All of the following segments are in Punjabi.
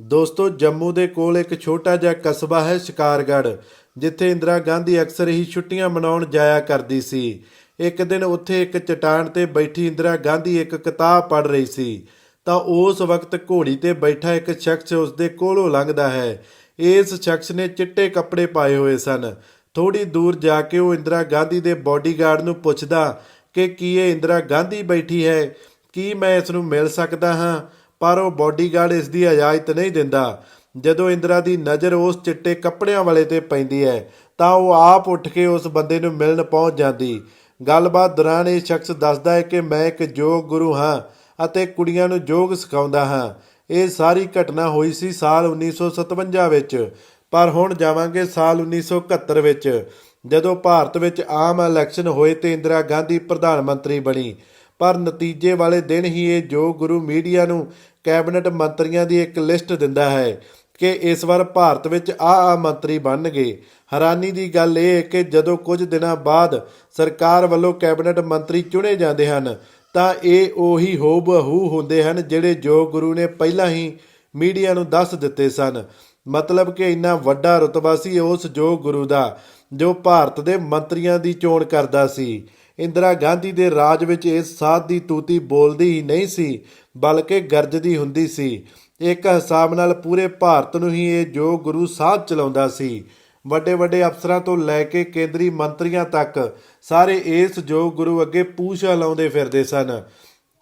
ਦੋਸਤੋ, ਜੰਮੂ ਦੇ ਕੋਲ ਇੱਕ ਛੋਟਾ ਜਿਹਾ ਕਸਬਾ ਹੈ ਸ਼ਿਕਾਰਗੜ੍ਹ, ਜਿੱਥੇ ਇੰਦਰਾ ਗਾਂਧੀ ਅਕਸਰ ਹੀ ਛੁੱਟੀਆਂ ਮਨਾਉਣ ਜਾਇਆ ਕਰਦੀ ਸੀ। ਇੱਕ ਦਿਨ ਉੱਥੇ ਇੱਕ ਚਟਾਨ ਤੇ ਬੈਠੀ ਇੰਦਰਾ ਗਾਂਧੀ ਇੱਕ ਕਿਤਾਬ ਪੜ੍ਹ ਰਹੀ ਸੀ। ਤਾਂ ਉਸ ਵਕਤ ਘੋੜੀ ਤੇ ਬੈਠਾ ਇੱਕ ਸ਼ਖਸ ਉਸ ਦੇ ਕੋਲੋਂ ਲੰਘਦਾ ਹੈ। ਇਸ ਸ਼ਖਸ ਨੇ ਚਿੱਟੇ ਕੱਪੜੇ ਪਾਏ ਹੋਏ ਸਨ। ਥੋੜੀ ਦੂਰ ਜਾ ਕੇ ਉਹ ਇੰਦਰਾ ਗਾਂਧੀ ਦੇ ਬਾਡੀਗਾਰਡ ਨੂੰ ਪੁੱਛਦਾ ਕਿ ਕੀ ਇਹ ਇੰਦਰਾ ਗਾਂਧੀ ਬੈਠੀ ਹੈ? ਕੀ ਮੈਂ ਇਸ ਨੂੰ ਮਿਲ ਸਕਦਾ ਹਾਂ? ਪਰ ਉਹ ਬਾਡੀਗਾਰਡ ਇਸ ਦੀ ਇਜਾਜ਼ਤ ਨਹੀਂ ਦਿੰਦਾ। ਜਦੋਂ ਇੰਦਰਾ ਦੀ ਨਜ਼ਰ ਉਸ ਚਿੱਟੇ ਕੱਪੜਿਆਂ ਵਾਲੇ ਤੇ ਪੈਂਦੀ ਹੈ, ਤਾਂ ਉਹ ਆਪ ਉੱਠ ਕੇ ਉਸ ਬੰਦੇ ਨੂੰ ਮਿਲਣ ਪਹੁੰਚ ਜਾਂਦੀ। ਗੱਲਬਾਤ ਦੌਰਾਨ ਇਹ ਸ਼ਖਸ ਦੱਸਦਾ ਹੈ ਕਿ ਮੈਂ ਇੱਕ ਯੋਗ ਗੁਰੂ ਹਾਂ ਅਤੇ ਕੁੜੀਆਂ ਨੂੰ ਯੋਗ ਸਿਖਾਉਂਦਾ ਹਾਂ। ਇਹ ਸਾਰੀ ਘਟਨਾ ਹੋਈ ਸੀ ਸਾਲ 1957 ਵਿੱਚ, ਪਰ ਹੁਣ ਜਾਵਾਂਗੇ ਸਾਲ 1971 ਵਿੱਚ। ਜਦੋਂ ਭਾਰਤ ਵਿੱਚ ਆਮ ਇਲੈਕਸ਼ਨ ਹੋਏ ਤੇ ਇੰਦਰਾ ਗਾਂਧੀ ਪ੍ਰਧਾਨ ਮੰਤਰੀ ਬਣੀ, ਪਰ ਨਤੀਜੇ ਵਾਲੇ ਦਿਨ ਹੀ ਇਹ ਜੋ ਗੁਰੂ ਮੀਡੀਆ ਨੂੰ ਕੈਬਨਿਟ ਮੰਤਰੀਆਂ ਦੀ ਇੱਕ ਲਿਸਟ ਦਿੰਦਾ ਹੈ ਕਿ ਇਸ ਵਾਰ ਭਾਰਤ ਵਿੱਚ ਆ ਆ ਮੰਤਰੀ ਬਣਨਗੇ। ਹੈਰਾਨੀ ਦੀ ਗੱਲ ਇਹ ਹੈ ਕਿ ਜਦੋਂ ਕੁਝ ਦਿਨਾਂ ਬਾਅਦ ਸਰਕਾਰ ਵੱਲੋਂ ਕੈਬਨਿਟ ਮੰਤਰੀ ਚੁਣੇ ਜਾਂਦੇ ਹਨ, ਤਾਂ ਇਹ ਉਹੀ ਹੋਬਹੂ ਹੁੰਦੇ ਹਨ ਜਿਹੜੇ ਜੋ ਗੁਰੂ ਨੇ ਪਹਿਲਾਂ ਹੀ ਮੀਡੀਆ ਨੂੰ ਦੱਸ ਦਿੱਤੇ ਸਨ। ਮਤਲਬ ਕਿ ਇੰਨਾ ਵੱਡਾ ਰੁਤਬਾ ਸੀ ਉਸ ਜੋ ਗੁਰੂ ਦਾ, ਜੋ ਭਾਰਤ ਦੇ ਮੰਤਰੀਆਂ ਦੀ ਚੋਣ ਕਰਦਾ ਸੀ। ਇੰਦਰਾ ਗਾਂਧੀ ਦੇ ਰਾਜ ਵਿੱਚ ਇਸ ਸਾਧ ਦੀ ਤੂਤੀ ਬੋਲਦੀ ਹੀ ਨਹੀਂ ਸੀ, ਬਲਕਿ ਗਰਜਦੀ ਹੁੰਦੀ ਸੀ। ਇੱਕ ਹਿਸਾਬ ਨਾਲ ਪੂਰੇ ਭਾਰਤ ਨੂੰ ਹੀ ਇਹ ਜੋ ਗੁਰੂ ਸਾਧ ਚਲਾਉਂਦਾ ਸੀ। ਵੱਡੇ ਵੱਡੇ ਅਫਸਰਾਂ ਤੋਂ ਲੈ ਕੇ ਕੇਂਦਰੀ ਮੰਤਰੀਆਂ ਤੱਕ ਸਾਰੇ ਇਸ ਜੋ ਗੁਰੂ ਅੱਗੇ ਪੂਛਾ ਲਾਉਂਦੇ ਫਿਰਦੇ ਸਨ।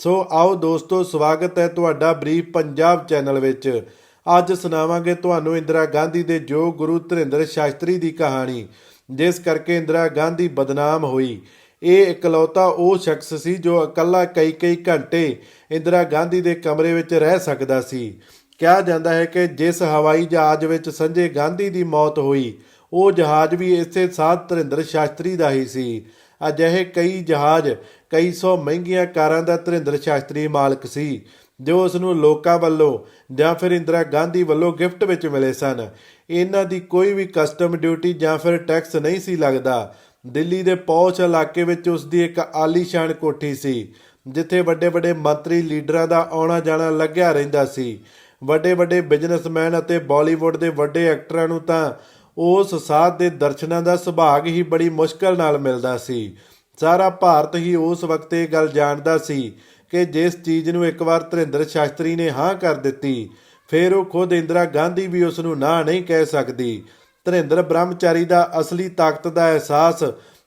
ਸੋ ਆਓ ਦੋਸਤੋ, ਸਵਾਗਤ ਹੈ ਤੁਹਾਡਾ ਬਰੀਫ ਪੰਜਾਬ ਚੈਨਲ ਵਿੱਚ। ਅੱਜ ਸੁਣਾਵਾਂਗੇ ਤੁਹਾਨੂੰ ਇੰਦਰਾ ਗਾਂਧੀ ਦੇ ਜੋ ਗੁਰੂ ਧਰਿੰਦਰ ਸ਼ਾਸਤਰੀ ਦੀ ਕਹਾਣੀ, ਜਿਸ ਕਰਕੇ ਇੰਦਰਾ ਗਾਂਧੀ ਬਦਨਾਮ ਹੋਈ। ਇਹ ਇਕਲੌਤਾ ਉਹ ਸ਼ਖਸ ਸੀ ਜੋ ਇਕੱਲਾ ਕਈ ਕਈ ਘੰਟੇ ਇੰਦਰਾ ਗਾਂਧੀ ਦੇ ਕਮਰੇ ਵਿੱਚ ਰਹਿ ਸਕਦਾ ਸੀ। ਕਿਹਾ ਜਾਂਦਾ ਹੈ ਕਿ ਜਿਸ ਹਵਾਈ ਜਹਾਜ਼ ਵਿੱਚ ਸੰਜੇ ਗਾਂਧੀ ਦੀ ਮੌਤ ਹੋਈ, ਉਹ ਜਹਾਜ਼ ਵੀ ਇਸੇ ਸਾਧ ਧਰਿੰਦਰ ਸ਼ਾਸਤਰੀ ਦਾ ਹੀ ਸੀ। ਅਜਿਹੇ ਕਈ ਜਹਾਜ਼ ਕਈ ਸੌ ਮਹਿੰਗੀਆਂ ਕਾਰਾਂ ਦਾ ਧਰਿੰਦਰ ਸ਼ਾਸਤਰੀ ਮਾਲਕ ਸੀ, ਜੋ ਉਸ ਨੂੰ ਲੋਕਾਂ ਵੱਲੋਂ ਜਾਂ ਫਿਰ ਇੰਦਰਾ ਗਾਂਧੀ ਵੱਲੋਂ ਗਿਫਟ ਵਿੱਚ ਮਿਲੇ ਸਨ। ਇਹਨਾਂ ਦੀ ਕੋਈ ਵੀ ਕਸਟਮ ਡਿਊਟੀ ਜਾਂ ਫਿਰ ਟੈਕਸ ਨਹੀਂ ਸੀ ਲੱਗਦਾ ਦਿੱਲੀ ਦੇ ਪੌਸ਼ ਇਲਾਕੇ ਵਿੱਚ ਉਸ ਦੀ ਇੱਕ ਆਲੀਸ਼ਾਨ ਕੋਠੀ ਸੀ, ਜਿੱਥੇ ਵੱਡੇ ਵੱਡੇ ਮੰਤਰੀ ਲੀਡਰਾਂ ਦਾ ਆਉਣਾ ਜਾਣਾ ਲੱਗਿਆ ਰਹਿੰਦਾ ਸੀ। ਵੱਡੇ ਵੱਡੇ ਬਿਜ਼ਨਸਮੈਨ ਅਤੇ ਬਾਲੀਵੁੱਡ ਦੇ ਵੱਡੇ ਐਕਟਰਾਂ ਨੂੰ ਤਾਂ ਉਸ ਸਾਧ ਦੇ ਦਰਸ਼ਨਾਂ ਦਾ ਸੁਭਾਗ ਹੀ ਬੜੀ ਮੁਸ਼ਕਲ ਨਾਲ ਮਿਲਦਾ ਸੀ। ਸਾਰਾ ਭਾਰਤ ਹੀ ਉਸ ਵਕਤ ਇਹ ਗੱਲ ਜਾਣਦਾ ਸੀ ਕਿ ਜਿਸ ਚੀਜ਼ ਨੂੰ ਇੱਕ ਵਾਰ ਧਰਿੰਦਰ ਸ਼ਾਸਤਰੀ ਨੇ ਹਾਂ ਕਰ ਦਿੱਤੀ, ਫਿਰ ਉਹ ਖੁਦ ਇੰਦਰਾ ਗਾਂਧੀ ਵੀ ਉਸ ਨੂੰ ਨਾ ਨਹੀਂ ਕਹਿ ਸਕਦੀ। ਧਰਿੰਦਰ ਬ੍ਰਹਮਚਾਰੀ ਦਾ ਅਸਲੀ ਤਾਕਤ ਦਾ ਅਹਿਸਾਸ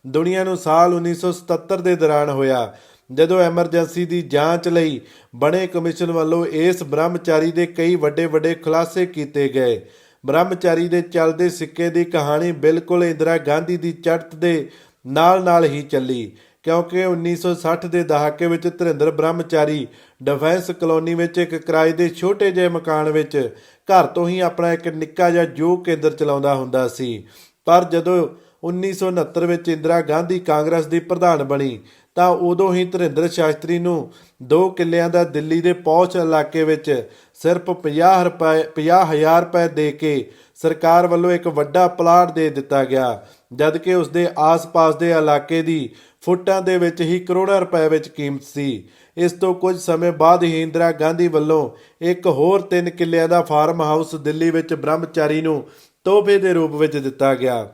ਦੁਨੀਆ ਨੂੰ ਸਾਲ 1977 ਦੇ ਦੌਰਾਨ ਹੋਇਆ। ਜਦੋਂ ਐਮਰਜੈਂਸੀ ਦੀ ਜਾਂਚ ਲਈ ਬਣੇ ਕਮਿਸ਼ਨ ਵੱਲੋਂ ਇਸ ਬ੍ਰਹਮਚਾਰੀ ਦੇ ਕਈ ਵੱਡੇ ਵੱਡੇ ਖੁਲਾਸੇ ਕੀਤੇ ਗਏ। ਬ੍ਰਹਮਚਾਰੀ ਦੇ ਚੱਲਦੇ ਸਿੱਕੇ ਦੀ ਕਹਾਣੀ ਬਿਲਕੁਲ ਇੰਦਰਾ ਗਾਂਧੀ ਦੀ ਚੜ੍ਹਤ ਦੇ ਨਾਲ-ਨਾਲ ਹੀ ਚੱਲੀ। ਕਿਉਂਕਿ 1960 ਦੇ ਦਹਾਕੇ ਵਿੱਚ ਧਰਿੰਦਰ ਬ੍ਰਹਮਚਾਰੀ ਡਿਫੈਂਸ ਕਲੋਨੀ ਵਿੱਚ ਇੱਕ ਕਿਰਾਏ ਦੇ ਛੋਟੇ ਜਿਹੇ ਮਕਾਨ ਵਿੱਚ ਘਰ ਤੋਂ ਹੀ ਆਪਣਾ ਇੱਕ ਨਿੱਕਾ ਜਿਹਾ ਯੋਗ ਕੇਂਦਰ ਚਲਾਉਂਦਾ ਹੁੰਦਾ ਸੀ। ਪਰ ਜਦੋਂ 1969 ਵਿੱਚ ਇੰਦਰਾ ਗਾਂਧੀ ਕਾਂਗਰਸ ਦੀ ਪ੍ਰਧਾਨ ਬਣੀ, ਤਾਂ ਉਦੋਂ ਹੀ ਧਰਿੰਦਰ ਸ਼ਾਸਤਰੀ ਨੂੰ ਦੋ ਕਿੱਲਿਆਂ ਦਾ ਦਿੱਲੀ ਦੇ ਪੌਸ਼ ਇਲਾਕੇ ਵਿੱਚ ਸਿਰਫ 50 ਰੁਪਏ 50000 ਰੁਪਏ ਦੇ ਕੇ ਸਰਕਾਰ ਵੱਲੋਂ ਇੱਕ ਵੱਡਾ ਪਲਾਟ ਦੇ ਦਿੱਤਾ ਗਿਆ। ਜਦ ਕਿ ਉਸ ਦੇ ਆਸ-ਪਾਸ ਦੇ ਇਲਾਕੇ ਦੀ ਫੁੱਟਾਂ ਦੇ ਵਿੱਚ ਹੀ ਕਰੋੜਾਂ ਰੁਪਏ ਵਿੱਚ ਕੀਮਤ ਸੀ। ਇਸ ਤੋਂ ਕੁਝ ਸਮੇਂ ਬਾਅਦ ਹੀ ਇੰਦਰਾ ਗਾਂਧੀ ਵੱਲੋਂ ਇੱਕ ਹੋਰ 3 ਕਿੱਲਿਆਂ ਦਾ ਫਾਰਮ ਹਾਊਸ ਦਿੱਲੀ ਵਿੱਚ ਬ੍ਰਹਮਚਾਰੀ ਨੂੰ ਤੋਹਫੇ ਦੇ ਰੂਪ ਵਿੱਚ ਦਿੱਤਾ ਗਿਆ।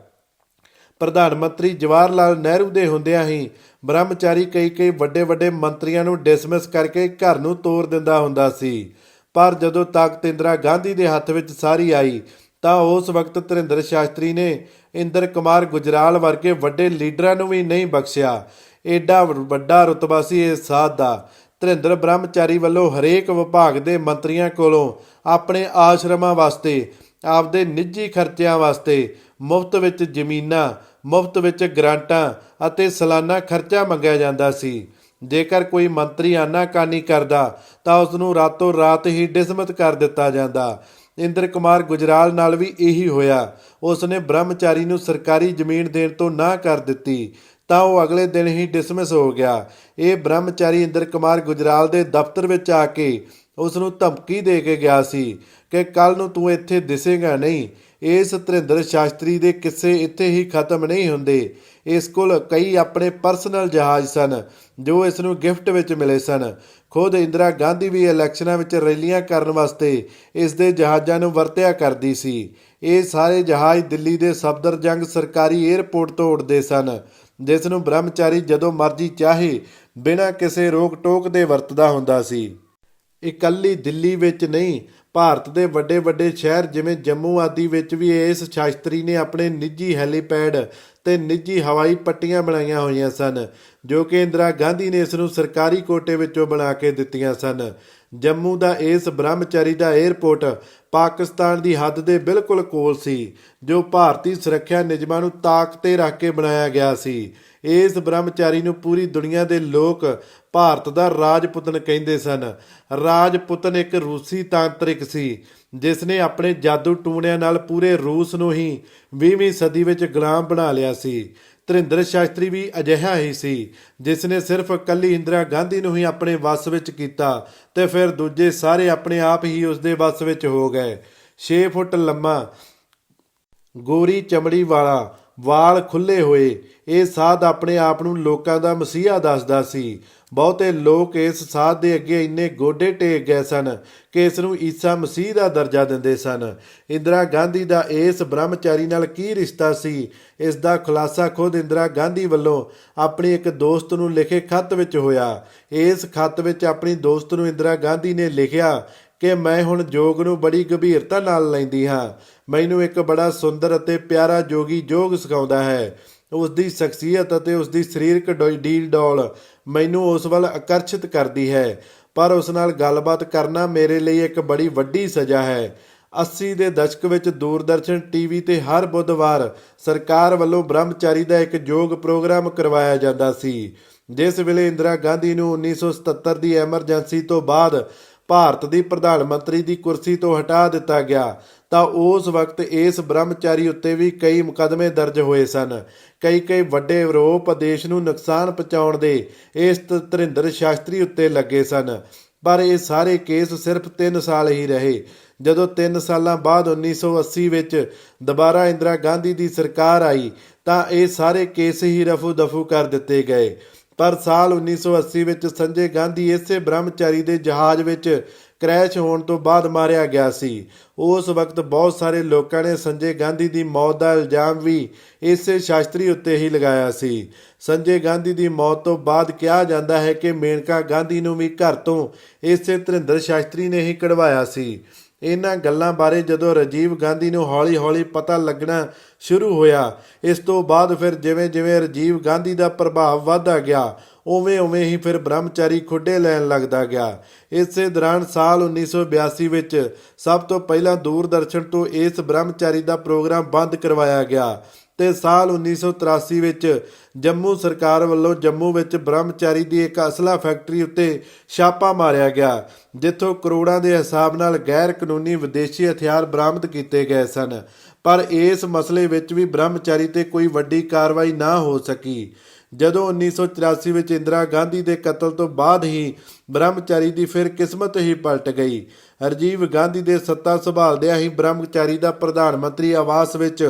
ਪ੍ਰਧਾਨ ਮੰਤਰੀ ਜਵਾਹਰ ਲਾਲ ਨਹਿਰੂ ਦੇ ਹੁੰਦਿਆਂ ਹੀ ਬ੍ਰਹਮਚਾਰੀ ਕਈ ਕਈ ਵੱਡੇ ਵੱਡੇ ਮੰਤਰੀਆਂ ਨੂੰ ਡਿਸਮਿਸ ਕਰਕੇ ਘਰ ਨੂੰ ਤੋਰ ਦਿੰਦਾ ਹੁੰਦਾ ਸੀ। ਪਰ ਜਦੋਂ ਤਾਕਤ ਇੰਦਰਾ ਗਾਂਧੀ ਦੇ ਹੱਥ ਵਿੱਚ ਸਾਰੀ ਆਈ ਤਾਂ ਉਸ ਵਕਤ ਧਰਿੰਦਰ ਸ਼ਾਸਤਰੀ ਨੇ ਇੰਦਰ ਕੁਮਾਰ ਗੁਜਰਾਲ ਵਰਗੇ ਵੱਡੇ ਲੀਡਰਾਂ ਨੂੰ ਵੀ ਨਹੀਂ ਬਖਸ਼ਿਆ। ਏਡਾ ਵੱਡਾ ਰੁਤਬਾ ਸੀ ਇਸ ਸਾਧ ਦਾ। ਧਰਿੰਦਰ ਬ੍ਰਹਮਚਾਰੀ ਵੱਲੋਂ ਹਰੇਕ ਵਿਭਾਗ ਦੇ ਮੰਤਰੀਆਂ ਕੋਲੋਂ ਆਪਣੇ ਆਸ਼ਰਮਾਂ ਵਾਸਤੇ, ਆਪਦੇ ਨਿੱਜੀ ਖਰਚਿਆਂ ਵਾਸਤੇ ਮੁਫਤ ਵਿੱਚ ਜ਼ਮੀਨਾਂ, ਮੁਫਤ ਵਿੱਚ ਗ੍ਰਾਂਟਾਂ ਅਤੇ ਸਾਲਾਨਾ ਖਰਚਾ ਮੰਗਿਆ ਜਾਂਦਾ ਸੀ। ਜੇਕਰ ਕੋਈ ਮੰਤਰੀ ਆਨਾਕਾਨੀ ਕਰਦਾ ਤਾਂ ਉਸ ਨੂੰ ਰਾਤੋਂ ਰਾਤ ਹੀ ਡਿਸਮਿਸ ਕਰ ਦਿੱਤਾ ਜਾਂਦਾ। ਇੰਦਰ ਕੁਮਾਰ ਗੁਜਰਾਲ ਨਾਲ ਵੀ ਇਹੀ ਹੋਇਆ। ਉਸ ਨੇ ਬ੍ਰਹਮਚਾਰੀ ਨੂੰ ਸਰਕਾਰੀ ਜ਼ਮੀਨ ਦੇਣ ਤੋਂ ਨਾ ਕਰ ਦਿੱਤੀ, ਤਾਂ ਉਹ ਅਗਲੇ ਦਿਨ ਹੀ ਡਿਸਮਿਸ ਹੋ ਗਿਆ। ਇਹ ਬ੍ਰਹਮਚਾਰੀ ਇੰਦਰ ਕੁਮਾਰ ਗੁਜਰਾਲ ਦੇ ਦਫ਼ਤਰ ਵਿੱਚ ਆ ਕੇ ਉਸ ਨੂੰ ਧਮਕੀ ਦੇ ਕੇ ਗਿਆ ਸੀ ਕਿ ਕੱਲ ਨੂੰ ਤੂੰ ਇੱਥੇ ਦਿਸੇਗਾ ਨਹੀਂ। ਇਸ ਧਰਿੰਦਰ ਸ਼ਾਸਤਰੀ ਦੇ ਕਿੱਸੇ ਇੱਥੇ ਹੀ ਖਤਮ ਨਹੀਂ ਹੁੰਦੇ। ਇਸ ਕੋਲ ਕਈ ਆਪਣੇ ਪਰਸਨਲ ਜਹਾਜ਼ ਸਨ, ਜੋ ਇਸ ਨੂੰ ਗਿਫਟ ਵਿੱਚ ਮਿਲੇ ਸਨ। ਖੁਦ ਇੰਦਰਾ ਗਾਂਧੀ ਵੀ ਇਲੈਕਸ਼ਨਾਂ ਵਿੱਚ ਰੈਲੀਆਂ ਕਰਨ ਵਾਸਤੇ ਇਸ ਦੇ ਜਹਾਜ਼ਾਂ ਨੂੰ ਵਰਤਿਆ ਕਰਦੀ ਸੀ। ਇਹ ਸਾਰੇ ਜਹਾਜ਼ ਦਿੱਲੀ ਦੇ ਸਫਦਰਜੰਗ ਸਰਕਾਰੀ ਏਅਰਪੋਰਟ ਤੋਂ ਉੱਡਦੇ ਸਨ, ਜਿਸ ਨੂੰ ਬ੍ਰਹਮਚਾਰੀ ਜਦੋਂ ਮਰਜ਼ੀ ਚਾਹੇ, ਬਿਨਾਂ ਕਿਸੇ ਰੋਕ ਟੋਕ ਦੇ ਵਰਤਦਾ ਹੁੰਦਾ ਸੀ। ਇਕੱਲੀ ਦਿੱਲੀ ਵਿੱਚ ਨਹੀਂ, ਭਾਰਤ ਦੇ ਵੱਡੇ ਵੱਡੇ ਸ਼ਹਿਰ ਜਿਵੇਂ ਜੰਮੂ ਆਦਿ ਵਿੱਚ ਵੀ ਇਸ ਸ਼ਾਸਤਰੀ ਨੇ ਆਪਣੇ ਨਿੱਜੀ ਹੈਲੀਪੈਡ ਤੇ ਨਿੱਜੀ ਹਵਾਈ ਪੱਟੀਆਂ ਬਣਾਈਆਂ ਹੋਈਆਂ ਸਨ, ਜੋ ਕਿ ਇੰਦਰਾ ਗਾਂਧੀ ਨੇ ਇਸ ਨੂੰ ਸਰਕਾਰੀ ਕੋਟੇ ਵਿੱਚੋਂ ਬਣਾ ਕੇ ਦਿੱਤੀਆਂ ਸਨ। ਜੰਮੂ ਦਾ ਇਸ ਬ੍ਰਹਮਚਾਰੀ ਦਾ 에ਅਰਪੋਰਟ ਪਾਕਿਸਤਾਨ ਦੀ ਹੱਦ ਦੇ ਬਿਲਕੁਲ ਕੋਲ ਸੀ, ਜੋ ਭਾਰਤੀ ਸੁਰੱਖਿਆ ਨਿਯਮਾਂ ਨੂੰ ਤਾਕ ਤੇ ਰੱਖ ਕੇ ਬਣਾਇਆ ਗਿਆ ਸੀ। ਇਸ ਬ੍ਰਹਮਚਾਰੀ ਨੂੰ ਪੂਰੀ ਦੁਨੀਆ ਦੇ ਲੋਕ ਭਾਰਤ ਦਾ ਰਾਜਪੁਤਨ ਕਹਿੰਦੇ ਸਨ। ਰਾਜਪੁਤਨ ਇੱਕ ਰੂਸੀ ਤਾਂਤਰਿਕ ਸੀ ਜਿਸ ਨੇ ਆਪਣੇ ਜਾਦੂ ਟੂਣਿਆਂ ਨਾਲ ਪੂਰੇ ਰੂਸ ਨੂੰ ਹੀ 20ਵੀਂ ਸਦੀ ਵਿੱਚ ਗੁਲਾਮ ਬਣਾ ਲਿਆ ਸੀ। ਧਰਿੰਦਰ ਸ਼ਾਸਤਰੀ ਵੀ ਅਜਿਹਾ ਹੀ ਸੀ ਜਿਸ ਨੇ ਸਿਰਫ ਇਕੱਲੀ ਇੰਦਰਾ ਗਾਂਧੀ ਨੂੰ ਹੀ ਆਪਣੇ ਵੱਸ ਵਿੱਚ ਕੀਤਾ ਤੇ ਫਿਰ ਦੂਜੇ ਸਾਰੇ ਆਪਣੇ ਆਪ ਹੀ ਉਸ ਦੇ ਵੱਸ ਵਿੱਚ ਹੋ ਗਏ। 6 ਫੁੱਟ ਲੰਮਾ ਗੋਰੀ ਚਮੜੀ ਵਾਲਾ ਵਾਲ ਖੁੱਲੇ ਹੋਏ। ਇਹ ਸਾਧ ਆਪਣੇ ਆਪ ਨੂੰ ਲੋਕਾਂ ਦਾ ਮਸੀਹਾ ਦੱਸਦਾ ਸੀ। ਬਹੁਤੇ ਲੋਕ ਇਸ ਸਾਧ ਦੇ ਅੱਗੇ ਇੰਨੇ ਗੋਡੇ ਟੇਕ ਗਏ ਸਨ ਕਿ ਇਸ ਨੂੰ ਈਸਾ ਮਸੀਹ ਦਾ ਦਰਜਾ ਦਿੰਦੇ ਸਨ। ਇੰਦਰਾ ਗਾਂਧੀ ਦਾ ਇਸ ਬ੍ਰਹਮਚਾਰੀ ਨਾਲ ਕੀ ਰਿਸ਼ਤਾ ਸੀ? ਇਸ ਦਾ ਖੁਲਾਸਾ ਖੁਦ ਇੰਦਰਾ ਗਾਂਧੀ ਵੱਲੋਂ ਆਪਣੀ ਇੱਕ ਦੋਸਤ ਨੂੰ ਲਿਖੇ ਖੱਤ ਵਿੱਚ ਹੋਇਆ। ਇਸ ਖੱਤ ਵਿੱਚ ਆਪਣੀ ਦੋਸਤ ਨੂੰ ਇੰਦਰਾ ਗਾਂਧੀ ਨੇ ਲਿਖਿਆ ਕਿ ਮੈਂ ਹੁਣ ਜੋਗ ਨੂੰ ਬੜੀ ਗੰਭੀਰਤਾ ਨਾਲ ਲੈਂਦੀ ਹਾਂ। ਮੈਨੂੰ ਇੱਕ ਬੜਾ ਸੁੰਦਰ ਅਤੇ ਪਿਆਰਾ ਜੋਗੀ ਜੋਗ ਸਿਖਾਉਂਦਾ ਹੈ। ਉਸ ਦੀ ਸ਼ਖਸੀਅਤ ਅਤੇ ਉਸ ਦੀ ਸਰੀਰਕ ਡੀਲ ਡੋਲ ਮੈਨੂੰ ਉਸ ਵੱਲ ਆਕਰਸ਼ਿਤ ਕਰਦੀ ਹੈ। ਪਰ ਉਸ ਨਾਲ ਗੱਲਬਾਤ ਕਰਨਾ ਮੇਰੇ ਲਈ ਇੱਕ ਬੜੀ ਵੱਡੀ ਸਜ਼ਾ ਹੈ। 80 ਦੇ ਦਸ਼ਕ ਵਿੱਚ ਦੂਰਦਰਸ਼ਨ ਟੀਵੀ ਤੇ ਹਰ ਬੁੱਧਵਾਰ ਸਰਕਾਰ ਵੱਲੋਂ ਬ੍ਰਹਮਚਾਰੀ ਦਾ ਇੱਕ ਯੋਗ ਪ੍ਰੋਗਰਾਮ ਕਰਵਾਇਆ ਜਾਂਦਾ ਸੀ। ਜਿਸ ਵੇਲੇ ਇੰਦਰਾ ਗਾਂਧੀ ਨੂੰ 1977 ਦੀ ਐਮਰਜੈਂਸੀ ਤੋਂ ਬਾਅਦ ਭਾਰਤ ਦੀ ਪ੍ਰਧਾਨ ਮੰਤਰੀ ਦੀ ਕੁਰਸੀ ਤੋਂ ਹਟਾ ਦਿੱਤਾ ਗਿਆ, ਤਾਂ ਉਸ ਵਕਤ ਇਸ ਬ੍ਰਹਮਚਾਰੀ ਉੱਤੇ ਵੀ ਕਈ ਮੁਕਦਮੇ ਦਰਜ ਹੋਏ ਸਨ। ਕਈ ਕਈ ਵੱਡੇ ਵਿਰੋਧ ਦੇਸ਼ ਨੂੰ ਨੁਕਸਾਨ ਪਹੁੰਚਾਉਣ ਦੇ ਇਸ ਧਰਿੰਦਰ ਸ਼ਾਸਤਰੀ ਉੱਤੇ ਲੱਗੇ ਸਨ। ਪਰ ਇਹ ਸਾਰੇ ਕੇਸ ਸਿਰਫ 3 ਸਾਲ ਹੀ ਰਹੇ। ਜਦੋਂ 3 ਸਾਲਾਂ ਬਾਅਦ 1980 ਵਿੱਚ ਦੁਬਾਰਾ ਇੰਦਰਾ ਗਾਂਧੀ ਦੀ ਸਰਕਾਰ ਆਈ, ਤਾਂ ਇਹ ਸਾਰੇ ਕੇਸ ਹੀ ਰਫੂ ਦਫੂ ਕਰ ਦਿੱਤੇ ਗਏ। ਪਰ ਸਾਲ 1980 ਵਿੱਚ ਸੰਜੇ ਗਾਂਧੀ ਇਸੇ ਬ੍ਰਹਮਚਾਰੀ ਦੇ ਜਹਾਜ਼ ਵਿੱਚ ਕ੍ਰੈਸ਼ ਹੋਣ ਤੋਂ ਬਾਅਦ ਮਾਰਿਆ ਗਿਆ ਸੀ। ਉਸ ਵਕਤ ਬਹੁਤ ਸਾਰੇ ਲੋਕਾਂ ਨੇ ਸੰਜੇ ਗਾਂਧੀ ਦੀ ਮੌਤ ਦਾ ਇਲਜ਼ਾਮ ਵੀ ਇਸੇ ਸ਼ਾਸਤਰੀ ਉੱਤੇ ਹੀ ਲਗਾਇਆ ਸੀ। ਸੰਜੇ ਗਾਂਧੀ ਦੀ ਮੌਤ ਤੋਂ ਬਾਅਦ ਕਿਹਾ ਜਾਂਦਾ ਹੈ ਕਿ ਮੇਨਕਾ ਗਾਂਧੀ ਨੂੰ ਵੀ ਘਰ ਤੋਂ ਇਸੇ ਧਰਿੰਦਰ ਸ਼ਾਸਤਰੀ ਨੇ ਹੀ ਕਢਵਾਇਆ ਸੀ। ਇਹਨਾਂ ਗੱਲਾਂ ਬਾਰੇ ਜਦੋਂ ਰਾਜੀਵ ਗਾਂਧੀ ਨੂੰ ਹੌਲੀ-ਹੌਲੀ ਪਤਾ ਲੱਗਣਾ ਸ਼ੁਰੂ ਹੋਇਆ, ਇਸ ਤੋਂ ਬਾਅਦ ਫਿਰ ਜਿਵੇਂ-ਜਿਵੇਂ ਰਾਜੀਵ ਗਾਂਧੀ ਦਾ ਪ੍ਰਭਾਵ ਵਧਦਾ ਗਿਆ ਉਵੇਂ-ਉਵੇਂ ਹੀ ਫਿਰ ਬ੍ਰਹਮਚਾਰੀ ਖੁੱਡੇ ਲੈਣ ਲੱਗਦਾ ਗਿਆ। ਇਸੇ ਦੌਰਾਨ ਸਾਲ 1982 ਵਿੱਚ ਸਭ ਤੋਂ ਪਹਿਲਾਂ ਦੂਰਦਰਸ਼ਨ ਤੋਂ ਇਸ ਬ੍ਰਹਮਚਾਰੀ ਦਾ ਪ੍ਰੋਗਰਾਮ ਬੰਦ ਕਰਵਾਇਆ ਗਿਆ। ਤੇ ਸਾਲ 1983 ਵਿੱਚ ਜੰਮੂ ਸਰਕਾਰ ਵੱਲੋਂ ਜੰਮੂ ਵਿੱਚ ਬ੍ਰਹਮਚਾਰੀ ਦੀ ਇੱਕ ਅਸਲਾ ਫੈਕਟਰੀ ਉੱਤੇ ਛਾਪਾ ਮਾਰਿਆ ਗਿਆ, ਜਿੱਥੋਂ ਕਰੋੜਾਂ ਦੇ ਹਿਸਾਬ ਨਾਲ ਗੈਰ ਕਾਨੂੰਨੀ ਵਿਦੇਸ਼ੀ ਹਥਿਆਰ ਬਰਾਮਦ ਕੀਤੇ ਗਏ ਸਨ। ਪਰ ਇਸ ਮਸਲੇ ਵਿੱਚ ਵੀ ਬ੍ਰਹਮਚਾਰੀ ਤੇ ਕੋਈ ਵੱਡੀ ਕਾਰਵਾਈ ਨਾ ਹੋ ਸਕੀ। ਜਦੋਂ 1984 ਵਿੱਚ ਇੰਦਰਾ ਗਾਂਧੀ ਦੇ ਕਤਲ ਤੋਂ ਬਾਅਦ ਹੀ ਬ੍ਰਹਮਚਾਰੀ ਦੀ ਫਿਰ ਕਿਸਮਤ ਹੀ ਪਲਟ ਗਈ। ਰਾਜੀਵ ਗਾਂਧੀ ਦੇ ਸੱਤਾ ਸੰਭਾਲਦਿਆਂ ਹੀ ਬ੍ਰਹਮਚਾਰੀ ਦਾ ਪ੍ਰਧਾਨ ਮੰਤਰੀ ਆਵਾਸ ਵਿੱਚ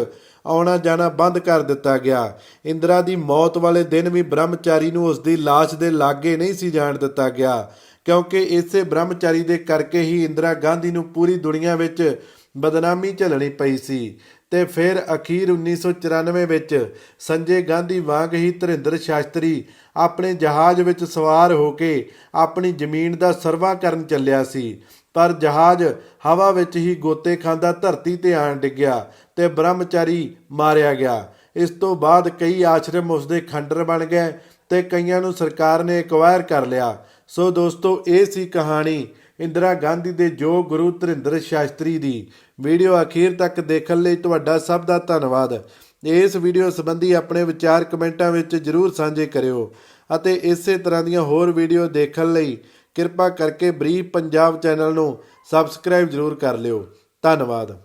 ਆਉਣਾ ਜਾਣਾ ਬੰਦ ਕਰ ਦਿੱਤਾ ਗਿਆ। ਇੰਦਰਾ ਦੀ ਮੌਤ ਵਾਲੇ ਦਿਨ ਵੀ ਬ੍ਰਹਮਚਾਰੀ ਨੂੰ ਉਸ ਦੀ ਲਾਸ਼ ਦੇ ਲਾਗੇ ਨਹੀਂ ਸੀ ਜਾਣ ਦਿੱਤਾ ਗਿਆ, ਕਿਉਂਕਿ ਇਸੇ ਬ੍ਰਹਮਚਾਰੀ ਦੇ ਕਰਕੇ ਹੀ ਇੰਦਰਾ ਗਾਂਧੀ ਨੂੰ ਪੂਰੀ ਦੁਨੀਆ ਵਿੱਚ ਬਦਨਾਮੀ ਝੱਲਣੀ ਪਈ ਸੀ। ਤੇ ਫਿਰ ਅਖੀਰ 1994 ਵਿੱਚ ਸੰਜੇ ਗਾਂਧੀ ਵਾਂਗ ਹੀ ਧਰਿੰਦਰ ਸ਼ਾਸਤਰੀ ਆਪਣੇ ਜਹਾਜ਼ ਵਿੱਚ ਸਵਾਰ ਹੋ ਕੇ ਆਪਣੀ ਜ਼ਮੀਨ ਦਾ ਸਰਵਾ ਕਰਨ ਚੱਲਿਆ ਸੀ, ਪਰ ਜਹਾਜ਼ ਹਵਾ ਵਿੱਚ ਹੀ ਗੋਤੇ ਖਾਂਦਾ ਧਰਤੀ ਤੇ ਆਣ ਡਿੱਗਿਆ। ਤੇ ਬ੍ਰਹਮਚਾਰੀ ਮਾਰਿਆ ਗਿਆ। ਇਸ ਤੋਂ ਬਾਅਦ ਕਈ ਆਸ਼ਰਮ ਉਸ ਦੇ ਖੰਡਰ ਬਣ ਗਏ ਤੇ ਕਈਆਂ ਨੂੰ ਸਰਕਾਰ ਨੇ ਐਕਵਾਇਰ ਕਰ ਲਿਆ। ਸੋ ਦੋਸਤੋ, ਇਹ ਸੀ ਕਹਾਣੀ ਇੰਦਰਾ ਗਾਂਧੀ ਦੇ ਜੋ ਗੁਰੂ ਧਰਿੰਦਰ ਸ਼ਾਸਤਰੀ ਦੀ। ਵੀਡੀਓ ਅਖੀਰ ਤੱਕ ਦੇਖਣ ਲਈ ਤੁਹਾਡਾ ਸਭ ਦਾ ਧੰਨਵਾਦ। ਇਸ ਵੀਡੀਓ ਸੰਬੰਧੀ ਆਪਣੇ ਵਿਚਾਰ ਕਮੈਂਟਾਂ ਵਿੱਚ ਜਰੂਰ ਸਾਂਝੇ ਕਰਿਓ ਅਤੇ ਇਸੇ ਤਰ੍ਹਾਂ ਦੀਆਂ ਹੋਰ ਵੀਡੀਓ ਦੇਖਣ ਲਈ ਕਿਰਪਾ ਕਰਕੇ ਬਰੀਫ ਪੰਜਾਬ ਚੈਨਲ ਨੂੰ ਸਬਸਕ੍ਰਾਈਬ ਜਰੂਰ ਕਰ ਲਿਓ। ਧੰਨਵਾਦ।